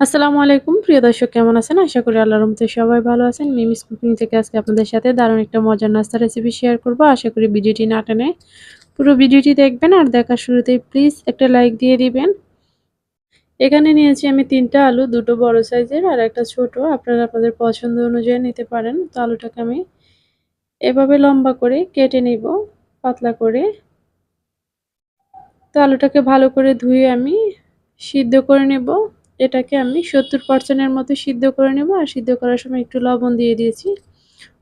আসসালামু আলাইকুম। প্রিয় দর্শক, কেমন আছেন? আশা করি আল্লাহর রহমতে সবাই ভালো আছেন। মিমিস কুকিং থেকে আজকে আপনাদের সাথে দারুণ একটা মজার নাস্তা রেসিপি শেয়ার করব। আশা করি ভিডিওটি না টানে পুরো ভিডিওটি দেখবেন আর দেখার শুরুতেই প্লিজ একটা লাইক দিয়ে দিবেন। এখানে নিয়েছি আমি তিনটা আলু, দুটো বড় সাইজের আর একটা ছোট। আপনারা আপনাদের পছন্দ অনুযায়ী নিতে পারেন। তো আলুটাকে আমি এভাবে লম্বা করে কেটে নিব, পাতলা করে। তো আলুটাকে ভালো করে ধুয়ে আমি সিদ্ধ করে নেব। এটাকে আমি সত্তর পার্সেন্টের মতো সিদ্ধ করে নেব। আর সিদ্ধ করার সময় একটু লবণ দিয়ে দিয়েছি।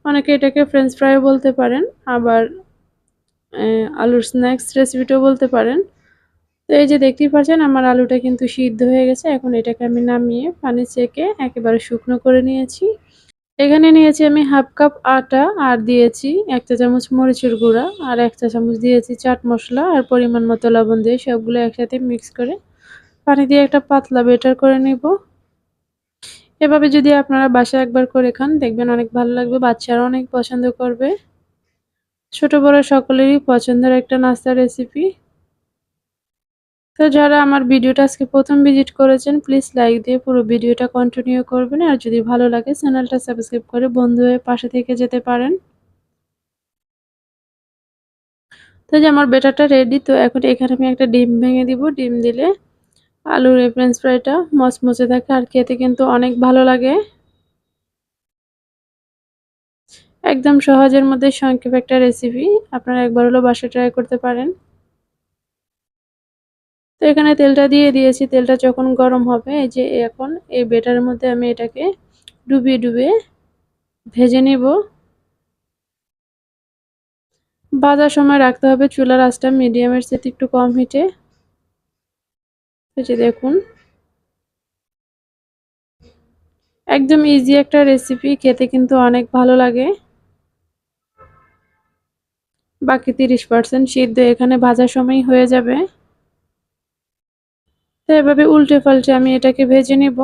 অনেকে এটাকে ফ্রেঞ্চ ফ্রাইও বলতে পারেন, আবার আলুর স্ন্যাক্স রেসিপিটাও বলতে পারেন। তো এই যে দেখতেই পাচ্ছেন, আমার আলুটা কিন্তু সিদ্ধ হয়ে গেছে। এখন এটাকে আমি নামিয়ে পানি চেকে একেবারে শুকনো করে নিয়েছি। এখানে নিয়েছি আমি হাফ কাপ আটা, আর দিয়েছি এক চা চামচ মরিচের গুঁড়া, আর এক চা চামচ দিয়েছি চাট মশলা, আর পরিমাণ মতো লবণ দিয়ে সবগুলো একসাথে মিক্স করে পানি দিয়ে একটা পাতলা বেটার করে নেব। এভাবে যদি আপনারা বাসায় একবার করে খান, দেখবেন অনেক ভালো লাগবে, বাচ্চারা অনেক পছন্দ করবে। ছোট বড় সকলেরই পছন্দের একটা নাস্তার রেসিপি তো যারা আমার ভিডিওটা আজকে প্রথম ভিজিট করেছেন প্লিজ লাইক দিয়ে পুরো ভিডিওটা কন্টিনিউ করবেন। আর যদি ভালো লাগে, চ্যানেলটা সাবস্ক্রাইব করে বন্ধু হয়ে পাশে থেকে যেতে পারেন। তো যে আমার বেটারটা রেডি তো এখন এখানে আমি একটা ডিম ভেঙে দিব। ডিম দিলে আলুর এই ফ্রেঞ্চ ফ্রাইটা মচমচে থাকে আর খেতে কিন্তু অনেক ভালো লাগে। একদম সহজের মধ্যে সংক্ষেপ একটা রেসিপি আপনারা একবার হলো বাসা ট্রাই করতে পারেন। তো এখানে তেলটা দিয়ে দিয়েছি, তেলটা যখন গরম হবে, এই যে এখন এই বেটারের মধ্যে আমি এটাকে ডুবিয়ে ডুবিয়ে ভেজে নেব। বাজার সময় রাখতে হবে, চুলার আঁচটা মিডিয়ামের সাথে একটু কম হিটে এই যে দেখুন। একদম ইজি একটা রেসিপি খেতে কিন্তু অনেক ভালো লাগে। বাকি তিরিশ পার্সেন্ট সিদ্ধ এখানে ভাজার সময় হয়ে যাবে। তো এভাবে উল্টে পাল্টে আমি এটাকে ভেজে নেব।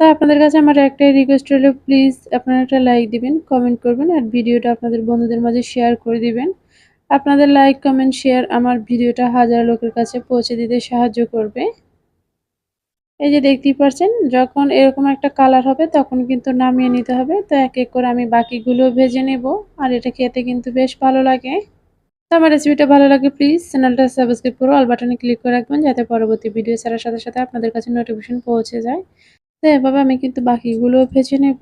তাই আপনাদের কাছে আমার একটাই রিকোয়েস্ট হলো প্লিজ আপনারা একটা লাইক দিবেন কমেন্ট করবেন, আর ভিডিওটা আপনাদের বন্ধুদের মাঝে শেয়ার করে দিবেন। আপনাদের লাইক কমেন্ট শেয়ার আমার ভিডিওটা হাজার লোকের কাছে পৌঁছে দিতে সাহায্য করবে। এই যে দেখতেই পাচ্ছেন যখন এরকম একটা কালার হবে তখন কিন্তু নামিয়ে নিতে হবে। তো এক এক করে আমি বাকিগুলো ভেজে নেব আর এটা খেতে কিন্তু বেশ ভালো লাগে। তো আমার রেসিপিটা ভালো লাগে প্লিজ চ্যানেলটা সাবস্ক্রাইব করো অল বাটনে ক্লিক করে রাখবেন যাতে পরবর্তী ভিডিও ছাড়ার সাথে সাথে আপনাদের কাছে নোটিফিকেশন পৌঁছে যায়। তো এভাবে আমি কিন্তু বাকিগুলো ভেজে নেব।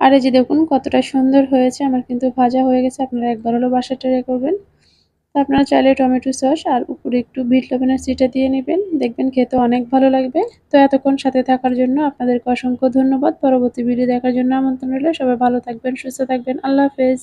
আর এই যে দেখুন, কতটা সুন্দর হয়েছে, আমার কিন্তু ভাজা হয়ে গেছে, আপনারা একবার হলো বাসা ট্রাই করবেন। তো আপনারা চাইলে টমেটো সস আর উপরে একটু বিট লবণের সিটা দিয়ে নেবেন, দেখবেন খেতে অনেক ভালো লাগবে। তো এতক্ষণ সাথে থাকার জন্য আপনাদেরকে অসংখ্য ধন্যবাদ। পরবর্তী ভিডিও দেখার জন্য আমন্ত্রণ রইল, সবাই ভালো থাকবেন, সুস্থ থাকবেন, আল্লাহ হাফেজ।